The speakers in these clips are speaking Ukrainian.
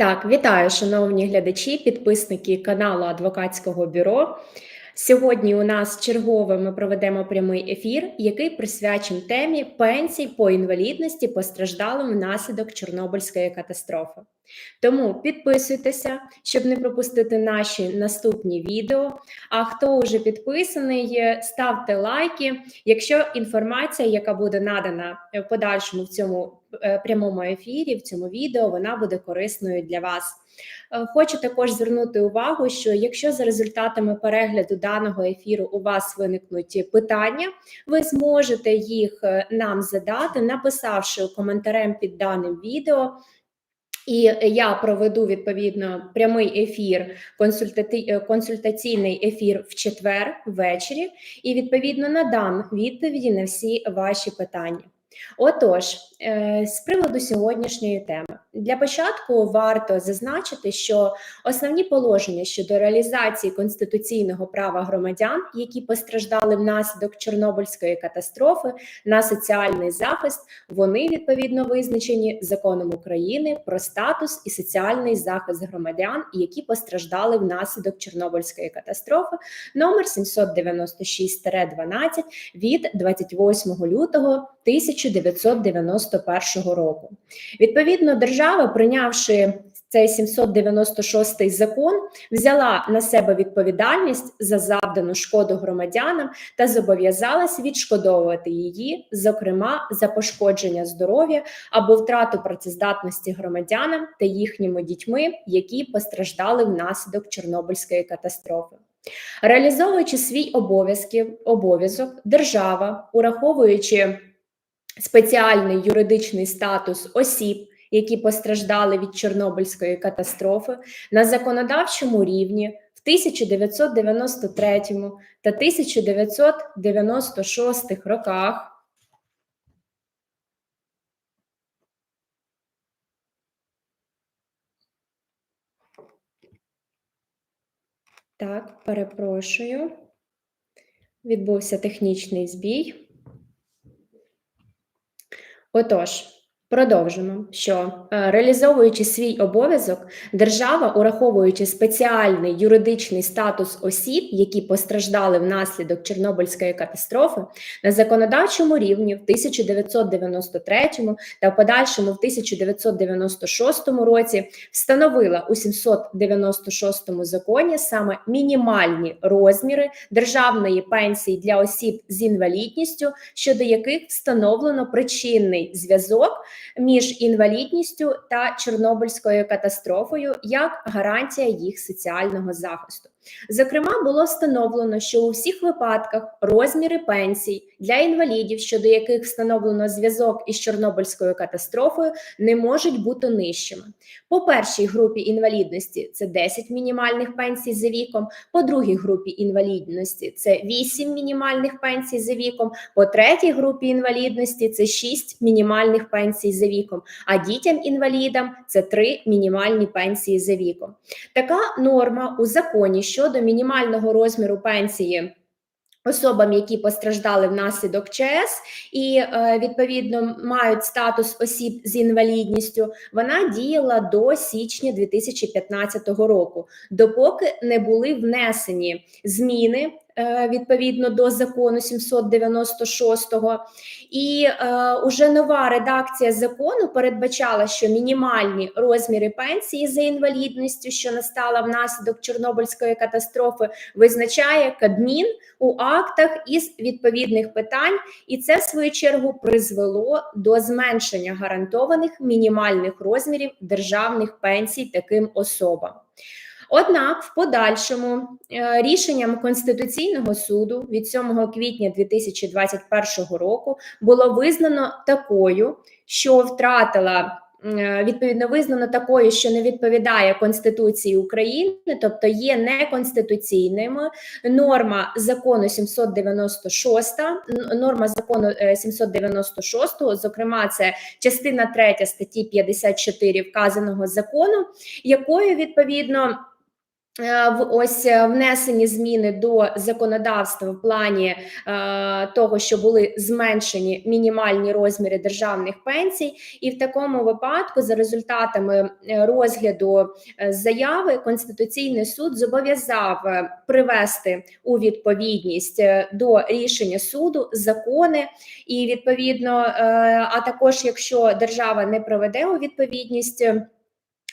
Так, вітаю, шановні глядачі, підписники каналу Адвокатського бюро. Сьогодні у нас чергове ми проведемо прямий ефір, який присвячений темі пенсій по інвалідності постраждалим внаслідок Чорнобильської катастрофи. Тому підписуйтеся, щоб не пропустити наші наступні відео. А хто вже підписаний, ставте лайки. Якщо інформація, яка буде надана в подальшому в цьому прямому ефірі, в цьому відео, вона буде корисною для вас. Е, хочу також звернути увагу, що якщо за результатами перегляду даного ефіру у вас виникнуть питання, ви зможете їх е, нам задати, написавши коментарем під даним відео. І я проведу відповідно прямий ефір, е, консультаційний ефір в четвер ввечері, і відповідно надам відповіді на всі ваші питання. Отож, е, з приводу сьогоднішньої теми, для початку варто зазначити, що основні положення щодо реалізації конституційного права громадян, які постраждали внаслідок Чорнобильської катастрофи на соціальний захист, вони відповідно визначені законом України про статус і соціальний захист громадян, які постраждали внаслідок Чорнобильської катастрофи, номер 796-12 від 28 лютого 1991 року. Відповідно, держава, прийнявши цей 796 закон, взяла на себе відповідальність за завдану шкоду громадянам та зобов'язалась відшкодовувати її, зокрема за пошкодження здоров'я або втрату працездатності громадянам та їхніми дітьми, які постраждали внаслідок Чорнобильської катастрофи. Реалізовуючи свій обов'язок, держава, ураховуючи спеціальний юридичний статус осіб, які постраждали від Чорнобильської катастрофи на законодавчому рівні в 1993 та 1996 роках. Так, перепрошую. Відбувся технічний збій. Отож, продовжимо, що е, реалізовуючи свій обов'язок, держава, ураховуючи спеціальний юридичний статус осіб, які постраждали внаслідок Чорнобильської катастрофи, на законодавчому рівні в 1993 та в подальшому в 1996 році встановила у 796 законі саме мінімальні розміри державної пенсії для осіб з інвалідністю, щодо яких встановлено причинний зв'язок між інвалідністю та Чорнобильською катастрофою як гарантія їх соціального захисту. Зокрема, було встановлено, що у всіх випадках розміри пенсій для інвалідів, щодо яких встановлено зв'язок із Чорнобильською катастрофою, не можуть бути нижчими. По першій групі інвалідності це 10 мінімальних пенсій за віком, по другій групі інвалідності це 8 мінімальних пенсій за віком, по третій групі інвалідності це 6 мінімальних пенсій за віком, а дітям-інвалідам це 3 мінімальні пенсії за віком. Така норма у законі щодо мінімального розміру пенсії. Особам, які постраждали внаслідок ЧС і е, відповідно мають статус осіб з інвалідністю, вона діяла до січня 2015 року, допоки не були внесені зміни відповідно до закону 796-го. І е, уже нова редакція закону передбачала, що мінімальні розміри пенсії за інвалідністю, що настала внаслідок Чорнобильської катастрофи, визначає Кабмін у актах із відповідних питань, і це в свою чергу призвело до зменшення гарантованих мінімальних розмірів державних пенсій таким особам. Однак, в подальшому е, рішенням Конституційного суду від 7 квітня 2021 року було визнано такою, що втратила. Е, відповідно, визнано такою, що не відповідає Конституції України, тобто є неконституційними норма закону 796, норма закону 796, е, зокрема, це частина 3 статті 54 вказаного закону, якою відповідно в ось е, внесені зміни до законодавства в плані е, того, що були зменшені мінімальні розміри державних пенсій, і в такому випадку, за результатами е, розгляду е, заяви, Конституційний суд зобов'язав е, привести у відповідність е, до рішення суду закони, і відповідно, е, а також якщо держава не приведе у відповідність.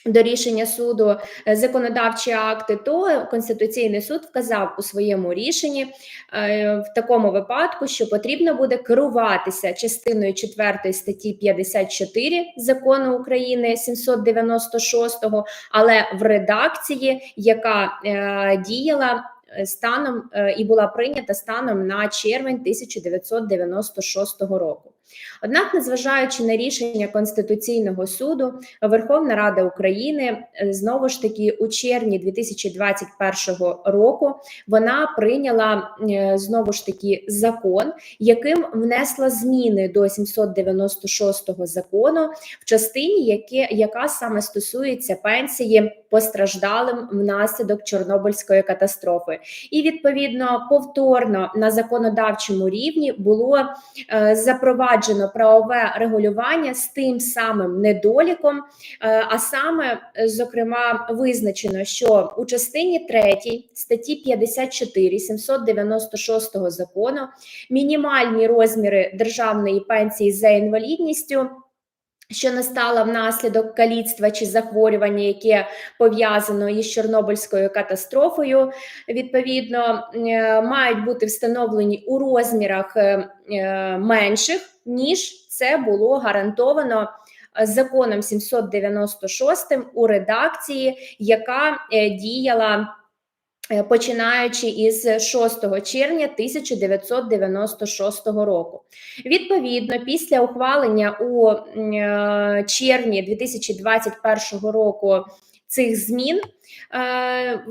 До рішення суду е, законодавчі акти, то Конституційний суд вказав у своєму рішенні е, в такому випадку, що потрібно буде керуватися частиною 4 статті 54 закону України 796, але в редакції, яка е, діяла. Станом і була прийнята станом на червень 1996 року. Однак, незважаючи на рішення Конституційного суду, Верховна Рада України е, знову ж таки у червні 2021 року вона прийняла е, знову ж таки закон, яким внесла зміни до 796 закону в частині, яке, яка саме стосується пенсії постраждалим внаслідок Чорнобильської катастрофи, і відповідно повторно на законодавчому рівні було е, запроваджено правове регулювання з тим самим недоліком, е, а саме, е, зокрема, визначено, що у частині 3 статті 54 796 закону мінімальні розміри державної пенсії за інвалідністю. Що настала внаслідок каліцтва чи захворювання, яке пов'язано із Чорнобильською катастрофою, відповідно е, мають бути встановлені у розмірах менших, ніж це було гарантовано е, законом 796 у редакції, яка е, діяла. е, Починаючи із 6 червня 1996 року, відповідно, після ухвалення у червні 2021 року цих змін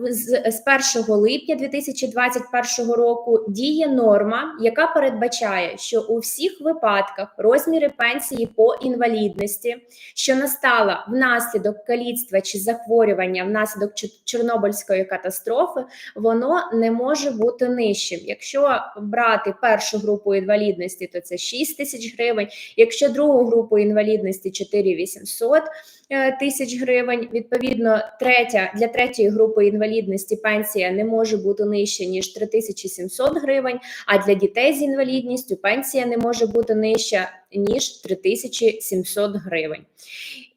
з з 1 липня 2021 року діє норма, яка передбачає, що у всіх випадках розміри пенсії по інвалідності, що настала внаслідок каліцтва чи захворювання внаслідок Чорнобильської катастрофи, воно не може бути нижчим. Якщо брати першу групу інвалідності, то це 6 тисяч гривень. Якщо другу групу інвалідності 4800 е, тисяч гривень. Відповідно, третя для третьої групи інвалідності пенсія не може бути нижча ніж 3700 гривень. А для дітей з інвалідністю пенсія не може бути нижча ніж 3700 гривень.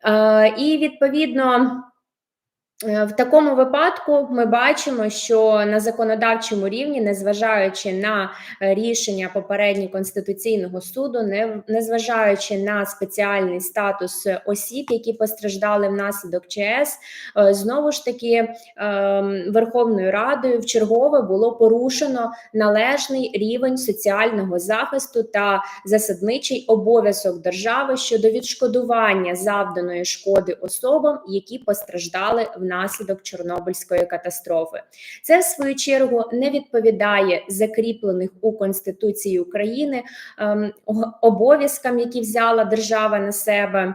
Е, і відповідно. Е, В такому випадку ми бачимо, що на законодавчому рівні, незважаючи на е, рішення попередньо конституційного суду, не незважаючи на спеціальний статус осіб, які постраждали внаслідок ЧС, е, знову ж таки Верховною Радою в чергове було порушено належний рівень соціального захисту та засадничий обов'язок держави щодо відшкодування завданої шкоди особам, які постраждали внаслідок Чорнобильської катастрофи. Це в свою чергу не відповідає закріплених у Конституції України ем, обов'язкам, які взяла держава на себе.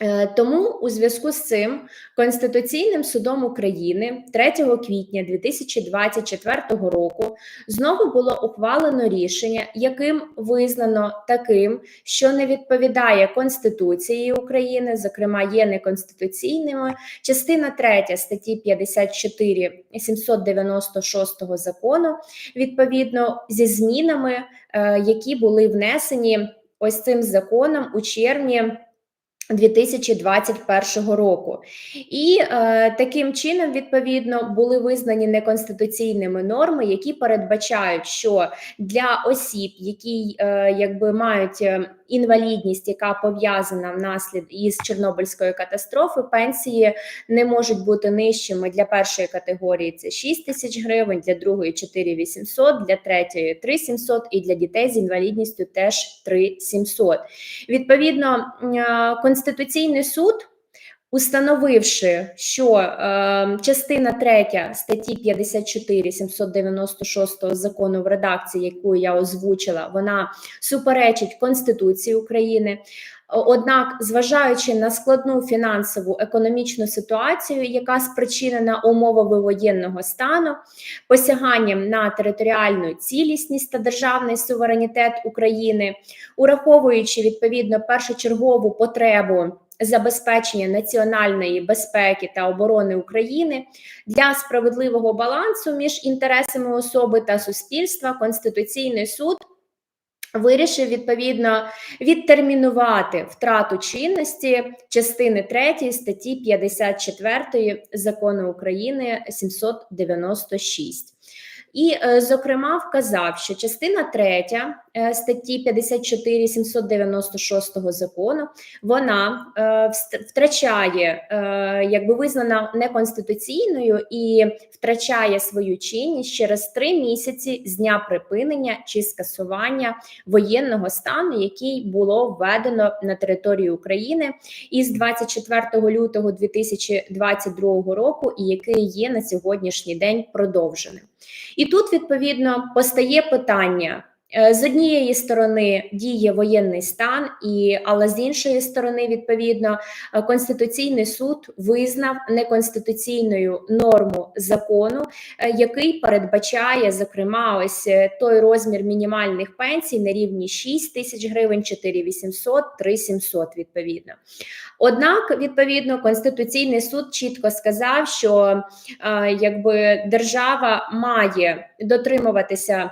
Е, Тому у зв'язку з цим Конституційним судом України 3 квітня 2024 року знову було ухвалено рішення, яким визнано таким, що не відповідає Конституції України, зокрема є неконституційними. Частина 3 статті 54 796 закону, відповідно зі змінами, е, які були внесені ось цим законом у червні. 2021 року, і е, таким чином відповідно були визнані неконституційними норми, які передбачають, що для осіб, які е, якби мають е, інвалідність, яка пов'язана внаслід із Чорнобильською катастрофи, пенсії не можуть бути нижчими для першої категорії це 6 тисяч гривень, для другої 4 800, для третьої 3 700 і для дітей з інвалідністю теж 3 700. Відповідно, е, Конституційний суд. Установивши, що е, частина 3 статті 54 796 закону в редакції, яку я озвучила, вона суперечить Конституції України, Однак, зважаючи на складну фінансову економічну ситуацію, яка спричинена умовами воєнного стану, посяганням на територіальну цілісність та державний суверенітет України, ураховуючи відповідно першочергову потребу забезпечення національної безпеки та оборони України для справедливого балансу між інтересами особи та суспільства, Конституційний суд вирішив відповідно відтермінувати втрату чинності частини 3 статті 54 закону України 796. І, е, зокрема, вказав, що частина 3 е, статті 54 796 закону вона е, втрачає, е, якби визнана неконституційною і втрачає свою чинність через три місяці з дня припинення чи скасування воєнного стану, який було введено на території України із 24 лютого 2022 року, і який є на сьогоднішній день продовженим. І тут відповідно постає питання. Е, З однієї сторони діє воєнний стан, і але з іншої сторони, відповідно, е, конституційний суд визнав неконституційною норму закону, е, який передбачає зокрема ось той розмір мінімальних пенсій на рівні 6 тисяч гривень, 4 800, 3 700 відповідно. Однак, відповідно, конституційний суд чітко сказав, що якби держава має дотримуватися.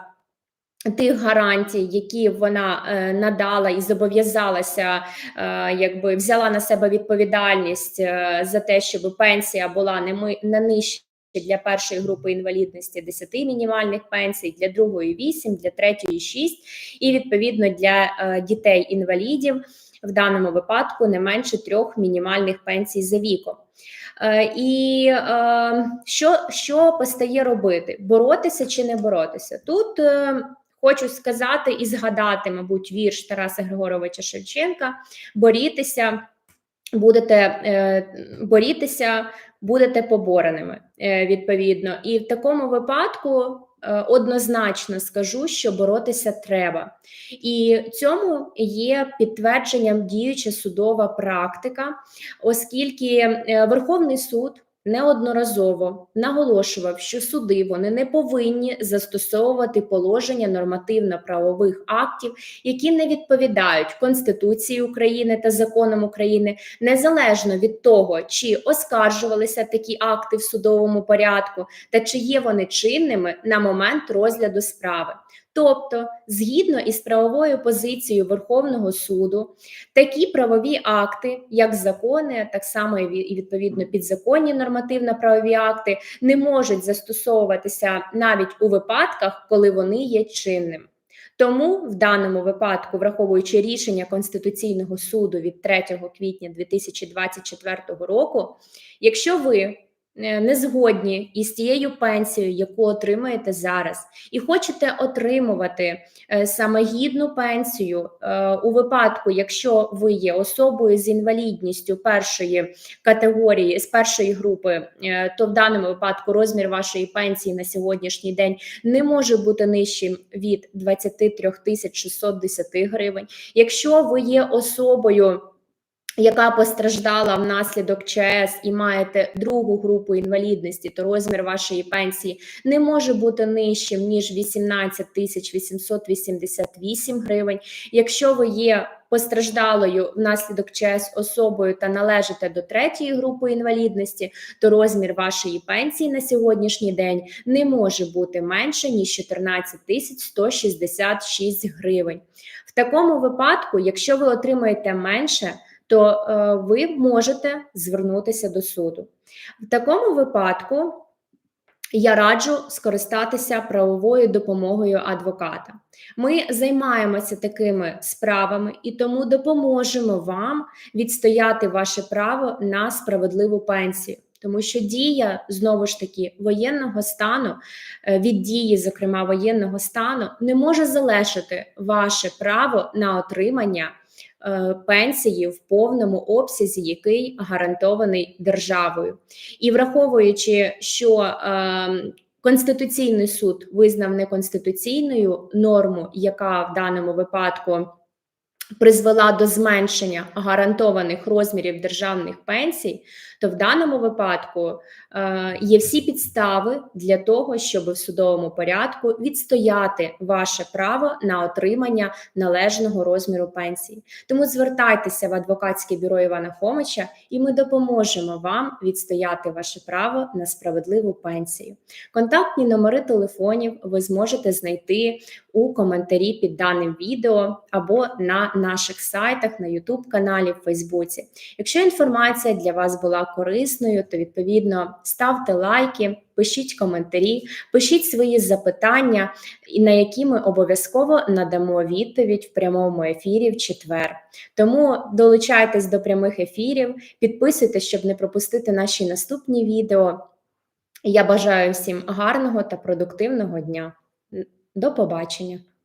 Тих гарантій, які вона е, надала і зобов'язалася, е, якби взяла на себе відповідальність е, за те, щоб пенсія була не, нижча для першої групи інвалідності 10 мінімальних пенсій, для другої 8, для третьої 6, і відповідно для е, дітей-інвалідів в даному випадку не менше трьох мінімальних пенсій за віком. І що, що постає робити? Боротися чи не боротися? Тут хочу сказати і згадати, мабуть, вірш Тараса Григоровича Шевченка: борітеся, будете е, борітеся, будете побореними. Е, відповідно, і в такому випадку. е, Однозначно скажу, що боротися треба, і цьому є підтвердженням діюча судова практика, оскільки Верховний суд неодноразово наголошував, що суди вони не повинні застосовувати положення нормативно-правових актів, які не відповідають Конституції України та законам України, незалежно від того, чи оскаржувалися такі акти в судовому порядку, та чи є вони чинними на момент розгляду справи. Тобто, згідно із правовою позицією Верховного суду, такі правові акти, як закони, так само і відповідно підзаконні нормативно-правові акти, не можуть застосовуватися навіть у випадках, коли вони є чинними. Тому в даному випадку, враховуючи рішення Конституційного суду від 3 квітня 2024 року, якщо ви не згодні із тією пенсією, яку отримуєте зараз, і хочете отримувати е, саме гідну пенсію е, у випадку, якщо ви є особою з інвалідністю першої категорії, з першої групи, е, то в даному випадку розмір вашої пенсії на сьогоднішній день не може бути нижчим від 23 тисяч 610 гривень. Якщо ви є особою, яка постраждала внаслідок ЧС і маєте другу групу інвалідності, то розмір вашої пенсії не може бути нижчим ніж 18 тисяч 888 гривень. Якщо ви є постраждалою внаслідок ЧС особою та належите до третьої групи інвалідності, то розмір вашої пенсії на сьогоднішній день не може бути менше ніж 14 тисяч 166 гривень. В такому випадку, якщо ви отримаєте менше, то е, ви можете звернутися до суду. В такому випадку я раджу скористатися правовою допомогою адвоката. Ми займаємося такими справами і тому допоможемо вам відстояти ваше право на справедливу пенсію. Тому що дія знову ж таки воєнного стану е, від дії, зокрема воєнного стану, не може залишити ваше право на отримання пенсії в повному обсязі, який гарантований державою. І враховуючи, що е, Конституційний суд визнав неконституційною норму, яка в даному випадку призвела до зменшення гарантованих розмірів державних пенсій, то в даному випадку е, є всі підстави для того, щоб в судовому порядку відстояти ваше право на отримання належного розміру пенсії. Тому звертайтеся в адвокатське бюро Івана Хомича, і ми допоможемо вам відстояти ваше право на справедливу пенсію. Контактні номери телефонів ви зможете знайти у коментарі під даним відео або на наших сайтах, на YouTube каналі, в Фейсбуці. Якщо інформація для вас була корисною, то відповідно ставте лайки, пишіть коментарі, пишіть свої запитання, на які ми обов'язково надамо відповідь в прямому ефірі в четвер. Тому долучайтесь до прямих ефірів, підписуйтесь, щоб не пропустити наші наступні відео. Я бажаю всім гарного та продуктивного дня. До побачення!